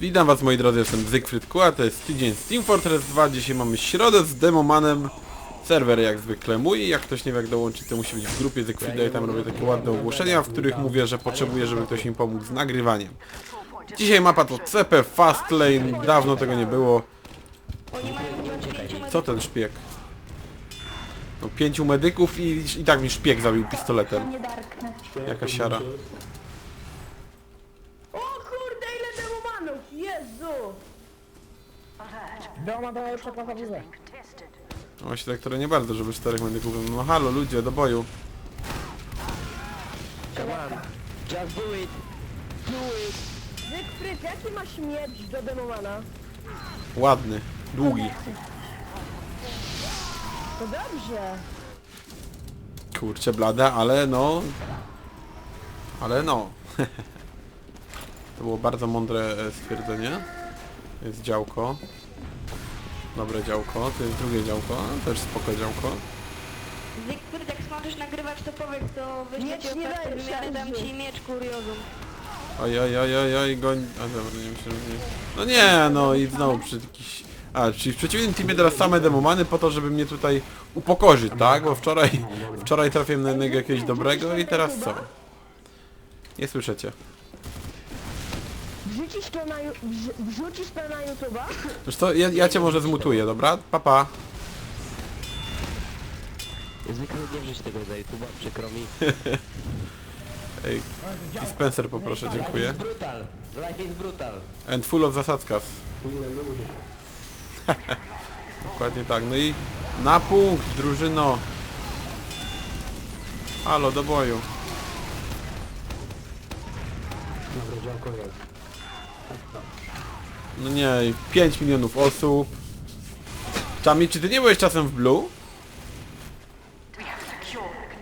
Witam was moi drodzy, jestem Zygfryd Kła, to jest tydzień z Team Fortress 2, dzisiaj mamy środę z Demomanem. Serwer jak zwykle mój, jak ktoś nie wie jak dołączyć to musi być w grupie Zygfrida i tam robię takie ładne ogłoszenia, w których mówię, że potrzebuję, żeby ktoś mi pomógł z nagrywaniem. Dzisiaj mapa to CP Fastlane, dawno tego nie było. Co ten szpieg? No pięciu medyków i, i tak mi szpieg zabił pistoletem. Nie darknę. Jaka siara. O kurde, ile demomanów! Jezu! Doma w górze. No Właśnie tak, które nie bardzo, żeby czterech medyków. No halo ludzie, do boju. Come on, just do it. Do it. Zygfryd, jaki ma śmierć do demomana? Ładny, długi. To dobrze. Kurczę blada, ale no... Ale no. to było bardzo mądre e, stwierdzenie. Jest działko. Dobre działko, to jest drugie działko, też spoko działko. Zygfryd, jak smaczysz nagrywać to powiedz, to wyślę Miecz ci nie ofertę daje wymiany, dam ci miecz kuriozum. Oj, oj, oj, oj, oj, goń... A dobra, nie myślę, że nie... No nie, no i znowu przy jakiś... A, czyli w przeciwnym teamie teraz same demomany po to, żeby mnie tutaj upokorzyć, tak? Bo wczoraj... Wczoraj trafiłem na jednego jakiegoś dobrego i teraz co? Nie słyszycie. Wrzucisz to na, ju- wrz- wrzucisz to na YouTube'a? Wiesz co, ja, ja cię może zmutuję, dobra? Papa. Zwykle nie wrzuć tego za YouTube'a, przykro mi. Ej, dispenser poproszę, dziękuję. Life is brutal. Life is brutal. And full of zasadzkas. Dokładnie tak, no i na punkt, drużyno. Halo, do boju. No nie, 5 milionów osób. Czami, czy ty nie byłeś czasem w Blue?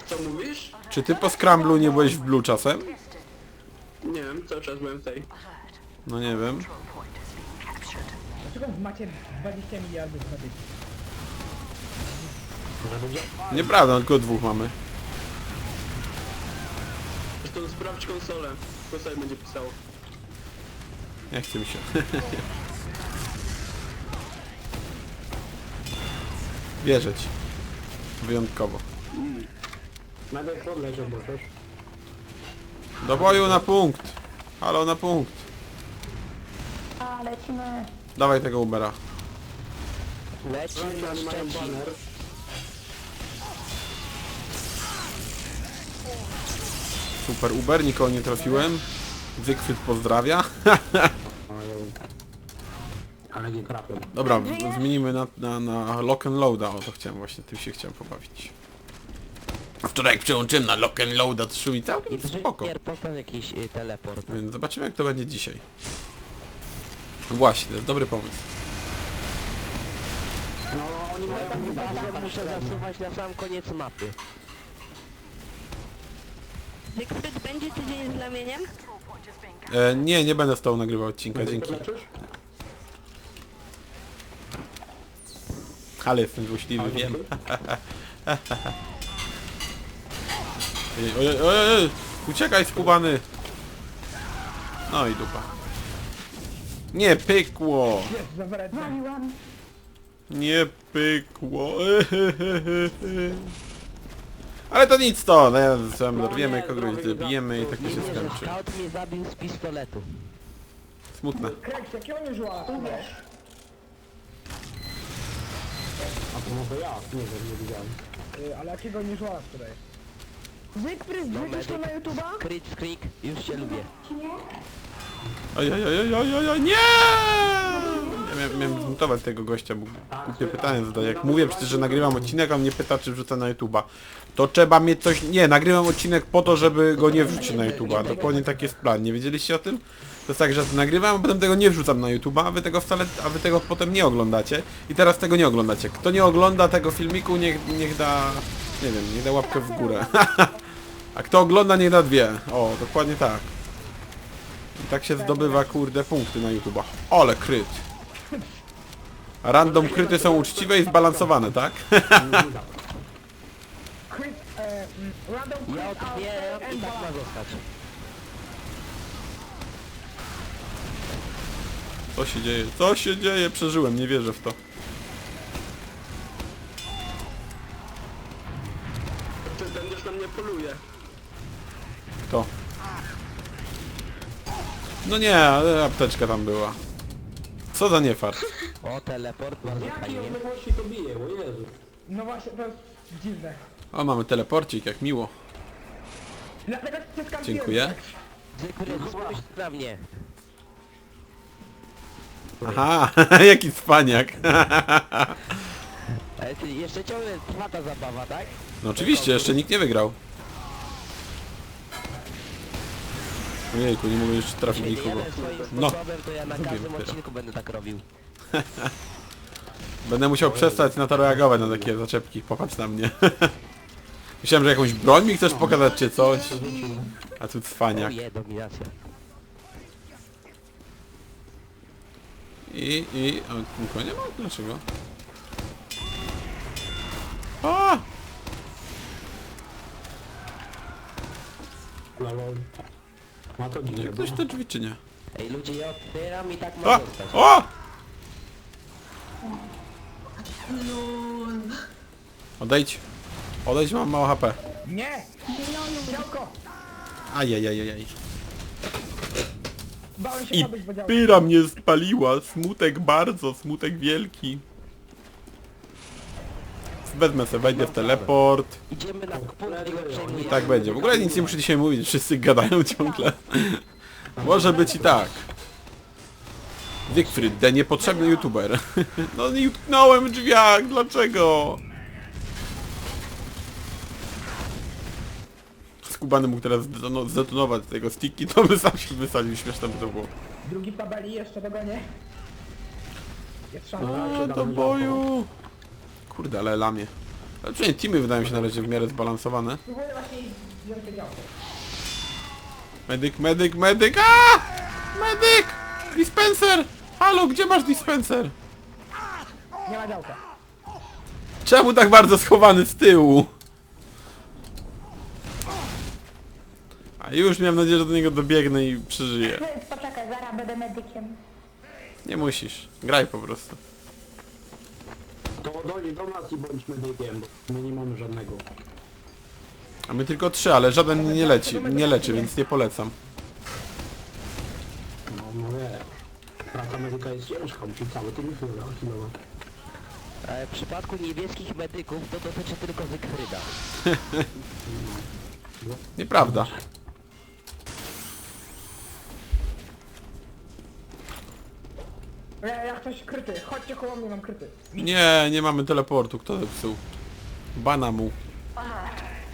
Co mówisz? Czy ty po Scramblu nie byłeś w Blue czasem? Nie wiem, cały czas byłem w tej. No nie wiem. Dlaczego macie 20 miliardów na tych? Nieprawda, tylko dwóch mamy. Zresztą sprawdź konsolę. Konsolę będzie pisało. Nie chce mi się. Wierzę ci. Wyjątkowo. Nawet odleciał, bo też. Do boju na punkt. Halo na punkt. A, lecimy. Dawaj tego Ubera. Leci na Szczecin. Super Uber, nikogo nie trafiłem. Zygfryd pozdrawia. Ale nie. Dobra, zmienimy na, na, na lock and loada. O, to chciałem właśnie, tym się chciałem pobawić. Wczoraj jak przełączyłem na lock and loada, to szumi całkiem spoko. Jakiś y, teleport. Więc zobaczymy jak to będzie dzisiaj. Właśnie, to jest dobry pomysł. Zawsze muszę zasuwać na sam koniec mapy. Zygfryd, będzie tydzień z lamieniem? E, nie, nie będę z tobą nagrywał odcinka, dzięki. Ale jestem złośliwy, wiem. Ej, Ojej, ojej, ojej, uciekaj skubany! No i dupa. Nie pykło! Nie pykło. Ale to nic to, no ja sam dorwiemy kogoś, zabijemy i tak to się skończy. Scout mnie zabił z pistoletu. Smutne. Krek, jakiego nie żyła? Uwierz. A to może ja? Nie wiem, nie widziałem. Ale jakiego nie żyła tutaj? Zygfryd, wrzucisz to na YouTube'a? Crit, skrik, już się lubię. Oj, oj, oj, oj, oj, oj, oj, nie! Ja miałem, miałem zmutować tego gościa, bo głupie pytanie zadaje. Jak mówię przecież, że nagrywam odcinek, a mnie pyta, czy wrzucę na YouTube'a. To trzeba mieć coś... Nie, nagrywam odcinek po to, żeby go nie wrzucić na YouTube'a. Dokładnie taki jest plan. Nie wiedzieliście o tym? To jest tak, że nagrywam, a potem tego nie wrzucam na YouTube'a, a wy tego wcale... a wy tego potem nie oglądacie. I teraz tego nie oglądacie. Kto nie ogląda tego filmiku, niech, niech da... Nie wiem, niech da łapkę w górę. a kto ogląda, niech da dwie. O, dokładnie tak. I tak się zdobywa, kurde, punkty na YouTube'a. Ale kryt. Random kryty są uczciwe i zbalansowane, tak? e, mm, random i and tak ma balance. zostać. Co się dzieje? Co się dzieje? Przeżyłem, nie wierzę w to. Ty będziesz na mnie poluje. To. No nie, ale apteczka tam była. Co za niefart. O, teleport, bardzo Jakiej fajnie. odległości to bije, o Jezu. No właśnie, to jest dziwne. O, mamy teleporcik, jak miło. Dlatego się skampiłem. Dziękuję. Zygfryd, spójrz na mnie. Aha, jaki spaniak. Jeszcze ciągle trwa ta zabawa, tak? No oczywiście, jeszcze nikt nie wygrał. Ojejku, nie mogę jeszcze trafić nikogo. jadę swoim No, sposobem, to ja na Lubię każdym dopiero. odcinku będę tak robił. będę musiał przestać na to reagować na takie zaczepki. Popatrz na mnie. Myślałem, że jakąś broń mi chcesz pokazać czy coś. A tu cwaniak. Oje, dominacja. I, i... A, nikogo nie ma? Dlaczego? A! Lol. Ma to Nie, ktoś te drzwi czy nie? Ej, ludzie, ja otwieram i tak ma zostać. O! Odejdź. Odejdź, mam mało HP. Nie! Działko! Ajajajajaj. Bałem się I bo działko. pyra mnie spaliła. Smutek bardzo, smutek wielki. Wezmę sobie, wejdę w teleport. Idziemy na i tak będzie. W ogóle nic nie muszę dzisiaj mówić, wszyscy gadają ciągle. Może być i tak. Siegfried, ten niepotrzebny youtuber. No nie utknąłem w drzwiach, dlaczego? Skubany mógł teraz zdetono- zdetonować tego sticki, to by sam się wysadził, śmieszne by to było. Drugi w tabeli, jeszcze dogonię. Jest szansa. A, do boju. Kurde, ale lamie. Ale przynajmniej teamy wydają się na razie w miarę zbalansowane. Medyk, medyk, medyk! A! Medyk! Dispenser! Halo, gdzie masz dispenser? Nie ma działka. Czemu tak bardzo schowany z tyłu? A już miałem nadzieję, że do niego dobiegnę i przeżyję. Poczekaj, zaraz będę medykiem. Nie musisz. Graj po prostu. To dojdź do nas i bądź medykiem, bo my nie mamy żadnego. A my tylko trzy, ale żaden nie leci, nie leczy, więc nie polecam. No, no wie. Praca medyka jest ciężka, musi cały tym chwilę chwilowo. Ale w przypadku niebieskich medyków to dotyczy tylko Zygfryda. Nieprawda. Ja, ja ktoś kryty. Chodźcie koło mnie, mam kryty. Nie, nie mamy teleportu. Kto zepsuł? Bana mu.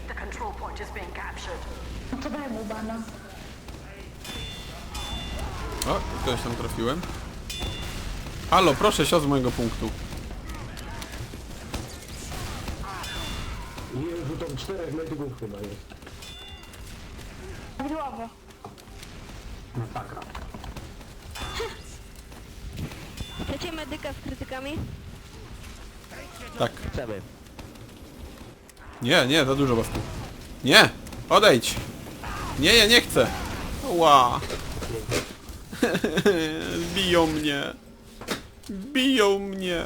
The control point is being captured. To daj mu bana. O, kogoś tam trafiłem. Halo, proszę się z mojego punktu. Jezu, to czterech medyków chyba jest. Prawidłowo. Masakra. Chcecie medyka z krytykami? Tak. Chcemy. Nie, nie, za dużo was tu. Nie! Odejdź! Nie, ja nie chcę! Ła! Biją mnie! Biją mnie!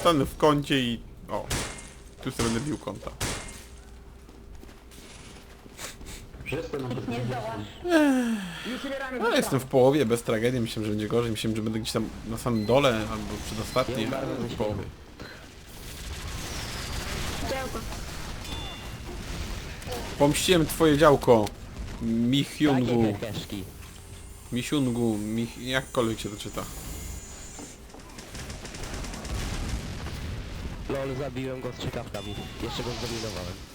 Stanę w kącie i... O! Tu sobie będę bił kąta. To Nie zdołasz. Już umieramy Ale jestem w połowie, bez tragedii. Myślałem, że będzie gorzej. Myślałem, że będę gdzieś tam na samym dole, albo przedostatni, Ja ale w połowie. Działko. Pomściłem twoje działko! Mihyungu. heheszki. Misiungu, Mich... jakkolwiek się to czyta. Lol, zabiłem go z strzykawkami. Jeszcze go zdominowałem.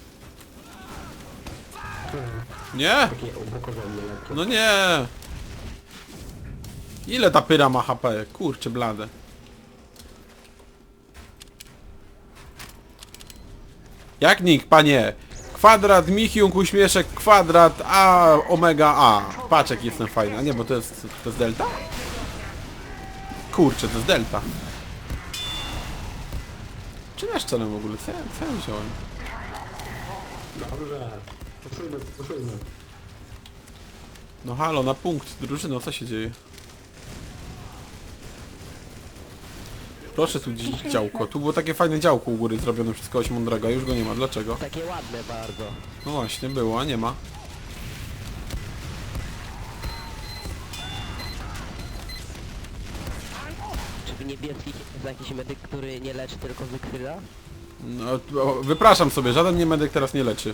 Nie! No nie! Ile ta pyra ma HP? Kurczę blade. Jak nick, panie? Kwadrat, Michiung, uśmieszek, kwadrat, A, omega, A. Patrz jaki jestem fajny. A nie, bo to jest, to jest delta? Kurczę, to jest delta. Czym ja szczelem w ogóle? Co ja, co ja wziąłem? Dobrze. Poszujmy, poszujmy. No halo, na punkt. Drużyno, co się dzieje? Proszę tu gdzieś działko. Tu było takie fajne działko u góry zrobione przez kogoś mądrego, a już go nie ma. Dlaczego? Takie ładne bardzo. No właśnie, było, a nie ma. Czy w niebieskich jest jakiś medyk, który nie leczy, tylko wykryla? No, wypraszam sobie, żaden nie medyk teraz nie leczy.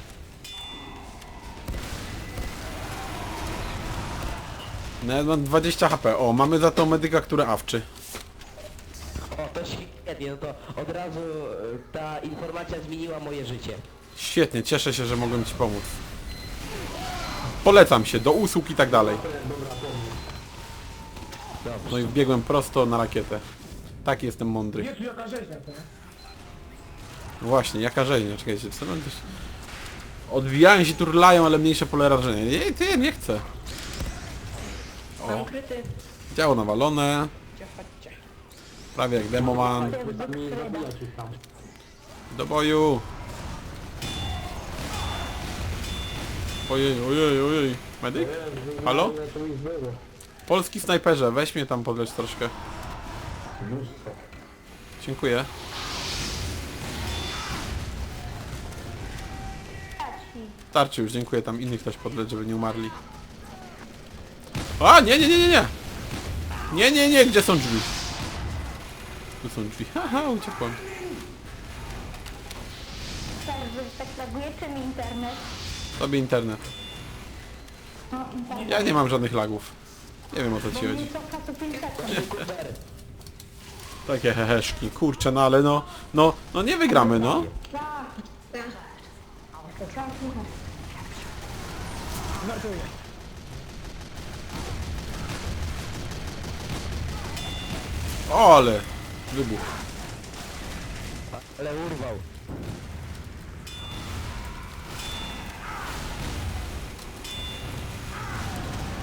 No, ja mam 20 HP. O, mamy za to medyka, który awczy. O, to świetnie, no to od razu e, ta informacja zmieniła moje życie. Świetnie, cieszę się, że mogłem Ci pomóc. Polecam się, do usług i tak dalej. No i wbiegłem prosto na rakietę. Tak jestem mądry. Jest tu jaka rzeźnia, to nie? Właśnie, jaka rzeźnia, czekajcie, co mam też... Odbijają się, turlają, ale mniejsze pole rażenia. Nie, ty, nie chcę. Mam kryty. Działo nawalone, Gdzie chodźcie? prawie jak demoman. Nie zabijać ich tam. Do boju! Ojej, ojej, ojej. Medyk? Halo? To było? Polski snajperze, weź mnie tam podlecz troszkę. Mnóstwo. Dziękuję. Starczy już, dziękuję. Tam innych też podlecz, żeby nie umarli. A, nie, nie, nie, nie, nie! Nie, nie, nie, gdzie są drzwi? Tu są drzwi. Haha, uciekłem. Tak, że tak laguje, czy mi internet? Tobie internet. No, internet. Ja nie mam żadnych lagów. Nie wiem o co ci chodzi. mi cofa co 5 sekund. Takie heheszki, kurczę, no ale no, no, no nie wygramy, no. Tak. Tak, słuchaj. Żartuję. O, ale wybuch. Ale urwał.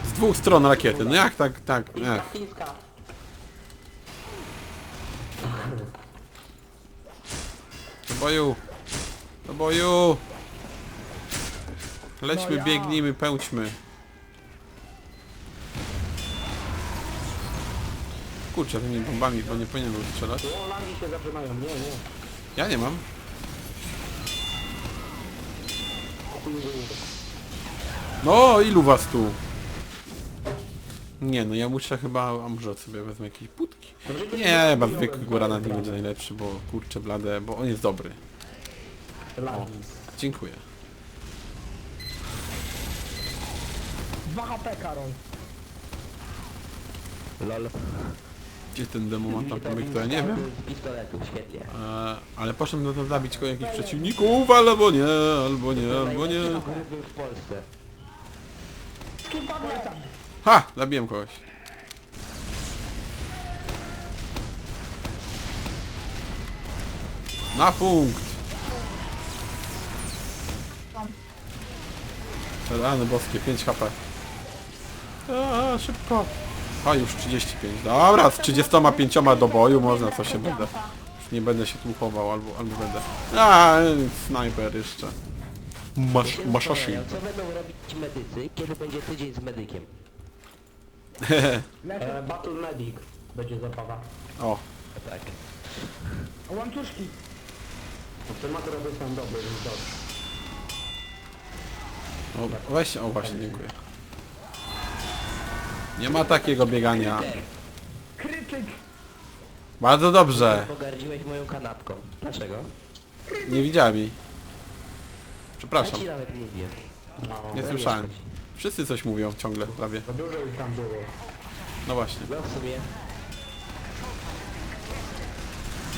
Z dwóch stron rakiety, no jak tak, tak. Chińska. Do boju! Do boju! Lećmy, No biegnijmy, pędźmy. Kurczę, tymi bombami, bo nie powinienem strzelać. O, lagi się zaczynają. Nie, nie. Ja nie mam. No, ilu was tu? Nie, no ja muszę chyba, a może sobie wezmę jakieś budki. Nie, chyba zwykły granat nie będzie najlepszy, bo kurczę blade, bo on jest dobry. Lagi. Dziękuję. 2 HP, Karol. Lol. Gdzie ten demo ma tam pobiegł, to ja nie wiem. E, ale poszedłem to zabić ko jakichś przeciwników, albo nie, albo nie, albo nie. Ha! Zabiłem kogoś. Na punkt! Rany boskie, 5 HP. A, szybko. A, już 35. Dobra, z 35 do boju można, co się będę. Już nie będę się tłuchował, albo, albo będę. A, snajper jeszcze. Masz, zastanawiam, Co będą robić medycy, kiedy będzie tydzień z medykiem? E, Battle Medic będzie zabawa. O, Tak. Łańcuszki. Optymator jest tam dobry, więc dobrze. o weź, o właśnie, dziękuję. Nie ma takiego biegania. Krytyk. Bardzo dobrze. Pogardziłeś moją kanapką. Dlaczego? Nie widziałem jej. Ja Przepraszam, ci nawet mówię. No, nie słyszałem. Wszyscy coś mówią ciągle, prawie. dużo ich tam było. No właśnie. No w sumie.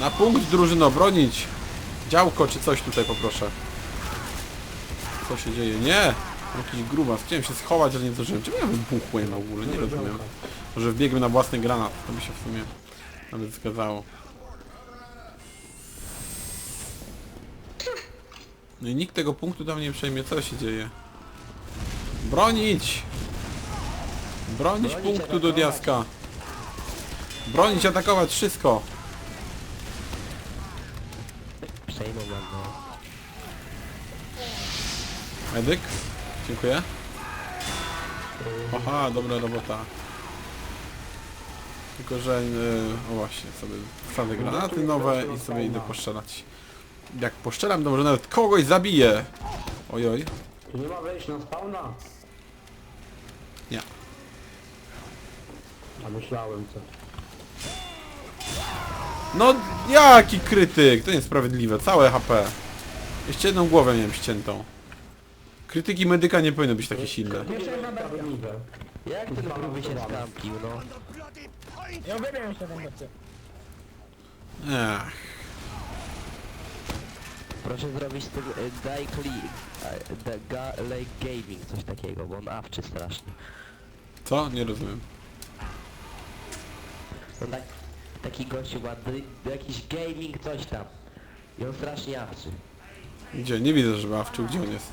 Na punkt drużyno, bronić! Działko czy coś tutaj poproszę. Co się dzieje? Nie! Jakiś grubas. Chciałem się schować, ale nie zdążyłem. Czemu ja wybuchłem w ogóle? Nie rozumiem. Może wbiegłem na własny granat. To by się w sumie nawet zgadzało. No i nikt tego punktu tam nie przejmie. Co się dzieje? Bronić! Bronić Bronić, punktu do atakować. diaska. Bronić, atakować, wszystko. Przejmą. Medyk? Dziękuję. Aha, dobra robota. Tylko, że... Yy, o właśnie, sobie wsadzę granaty nowe i sobie idę poszczelać. Jak poszczelam, to może nawet kogoś zabiję. Ojoj. Nie ma wejść na spawna? Nie. A myślałem co. No, jaki krytyk! To niesprawiedliwe. Całe HP. Jeszcze jedną głowę miałem ściętą. Krytyki medyka nie powinny być takie silne. Jeszcze jedna. Sprawiedliwe. Jak ten gruby się skampił, no? Ja uwielbiam jeszcze ten gościu. Ech. Proszę zrobić z tym y, Dai Cli... y, The Ga Lake Gaming, coś takiego, bo on awczy strasznie. Co? Nie rozumiem. No tak, taki gościu ładny, jakiś gaming coś tam. I on strasznie awczy. Gdzie? Nie widzę, żeby awczył. Gdzie on jest?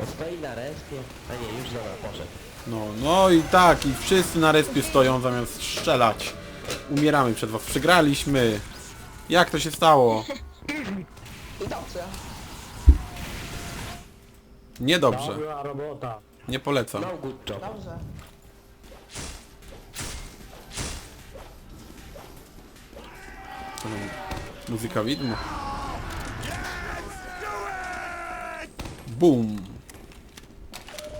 On stoi na respie. A nie, już dobra, poszedł. No, no i tak, i wszyscy na respie stoją zamiast strzelać. Umieramy przed was. Przegraliśmy. Jak to się stało? Niedobrze. Dobra robota. Nie polecam. No good job. Dobrze. Muzyka widmo. Boom.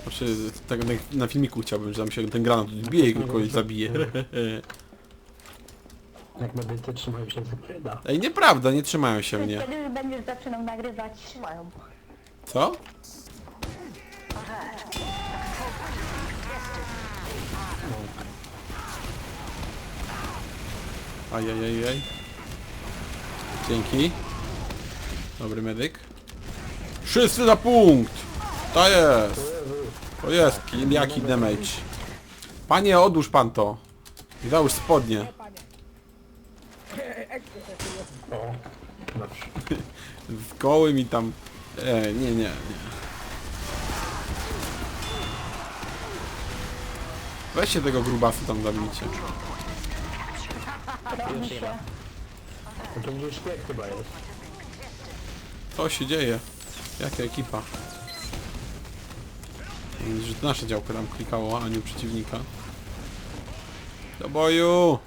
Znaczy, tak na, na filmiku chciałbym, że tam się ten granat odbije i kogoś zabije. Jak medycy trzymają się zakryda. Ej, nieprawda, nie trzymają się mnie. Wtedy już będziesz zaczynał nagrywać. Trzymają. Co? Ajajajaj. Dzięki. Dobry medyk. Wszyscy na punkt! To jest! To jest, ki- jaki damage. Panie, odłóż pan to. I załóż spodnie. O. Dobrze. Z gołym i tam... E, nie, nie, nie. Weźcie tego grubasu tam zabijcie. Już nie ma. No to gdzieś chyba jest. Co się dzieje? Jaka ekipa? Że to nasze działko tam klikało, a nie u przeciwnika. Do boju!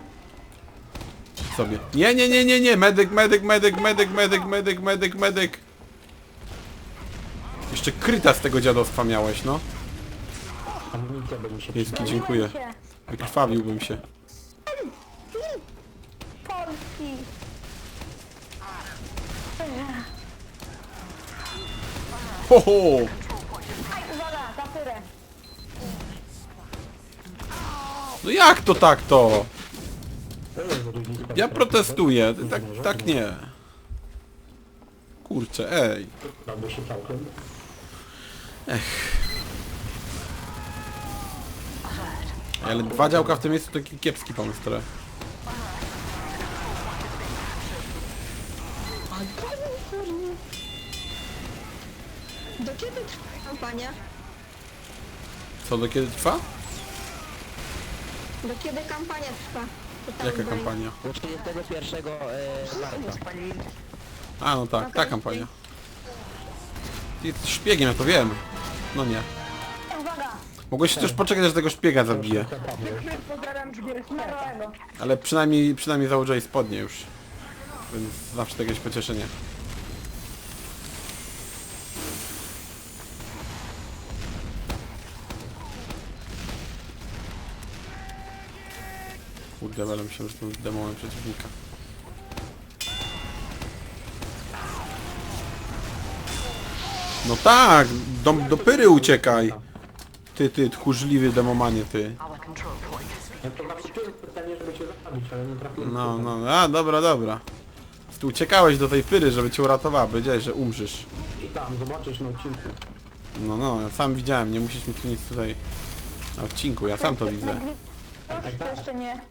Sobie. Nie, nie, nie, nie, nie! Medyk, medyk, medyk, medyk, medyk, medyk, medyk, medyk! Jeszcze kryta z tego dziadostwa miałeś, no. Amunicja dziękuję. Wykrwawiłbym się. Polski. Ho. No jak to tak to? Ja protestuję. Tak, tak nie. Kurczę, ej. Całkiem. Ale dwa działka w tym miejscu to taki kiepski pomysł trochę. Do kiedy trwa kampania? Co do kiedy trwa? Do kiedy kampania trwa? Jaka kampania? Do 31 e, marca. A no tak, ta Okej. kampania. Ty jesteś szpiegiem, ja to wiem. No nie. Uwaga. Mogłeś też poczekać, aż tego szpiega zabije. Ale przynajmniej, przynajmniej założyłeś spodnie już. Więc zawsze to jakieś pocieszenie. Kurde, ale myślałem, że to demołem przeciwnika. No tak! Do, do pyry uciekaj! Ty, ty, tchórzliwy demomanie, ty. our control point. Ja to nakupiłem specjalnie, żeby cię zabić, ale nie trafiłem. No, no, a dobra, dobra. Tu uciekałeś do tej pyry, żeby cię uratowała, powiedziałeś, że umrzysz. I tam zobaczysz na odcinku. No, no, ja sam widziałem, nie musisz mi tu nic tutaj na odcinku, ja sam to widzę. Już to jeszcze nie.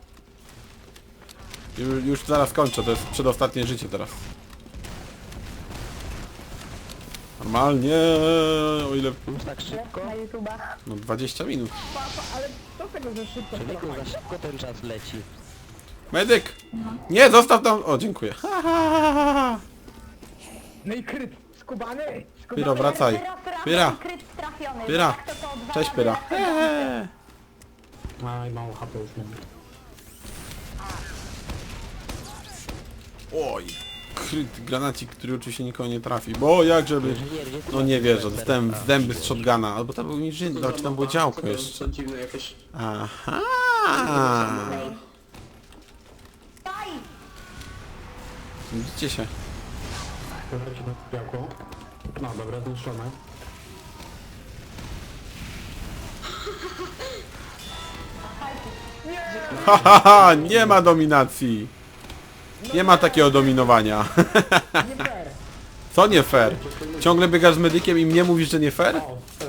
Już, już zaraz kończę, to jest przedostatnie życie teraz. Normalnie, o ile... Już tak szybko? Na. No 20 minut. Ale co z tego, że szybko Człowieku, za szybko ten czas leci. Medyk! Nie, zostaw tam... O, dziękuję. Ha, ha, ha, ha, ha. No i kryt. Skubany. Skubany. Pyro, wracaj. Pyra, pyra, Cześć, Pyra. Eee. Aj, mało HP już mam. Oj. Kryt, granacik, który oczywiście nikogo nie trafi. Bo jak żeby... Inżynier, gdzie ty No nie wierzę, dostałem w zęby z shotguna. Albo to był inżynier, czy tam było działko jeszcze. To dziwne jakieś... Aha. Widzicie się. Pożarcie na białko. No dobra, zniszczone. Hahaha, nie ma dominacji. Nie ma takiego dominowania. Nie fair. Co nie fair? Ciągle biegasz z medykiem i mnie mówisz, że nie fair? O, e,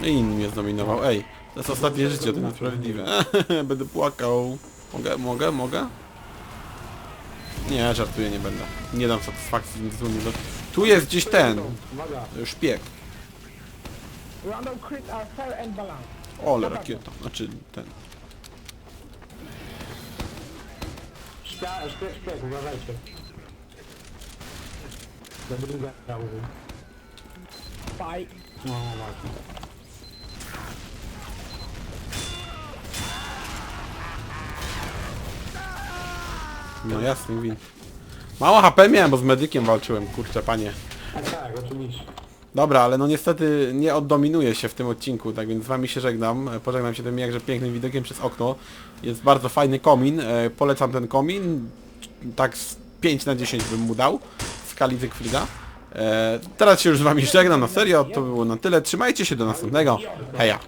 No i inny mnie zdominował. Ej, to jest ostatnie życie, to niesprawiedliwe. Będę płakał. Mogę, mogę, mogę? Nie, żartuję, nie będę. Nie dam satysfakcji nic złego. Tu jest gdzieś ten. Szpieg. Random crit are fair and balanced. Ole, rakieta. Znaczy ten. Śpia, śpieg, śpieg, uważajcie. Dobry. No właśnie. No jasny win. Mało HP miałem, bo z medykiem walczyłem, kurczę panie. A tak, oczywiście. Dobra, ale no niestety nie oddominuję się w tym odcinku, tak więc z wami się żegnam. E, Pożegnam się tym jakże pięknym widokiem przez okno. Jest bardzo fajny komin, e, polecam ten komin. Tak z 5 na 10 bym mu dał w skali Zygfrida. E, teraz się już z wami żegnam na serio, to było na tyle. Trzymajcie się do następnego. Heja!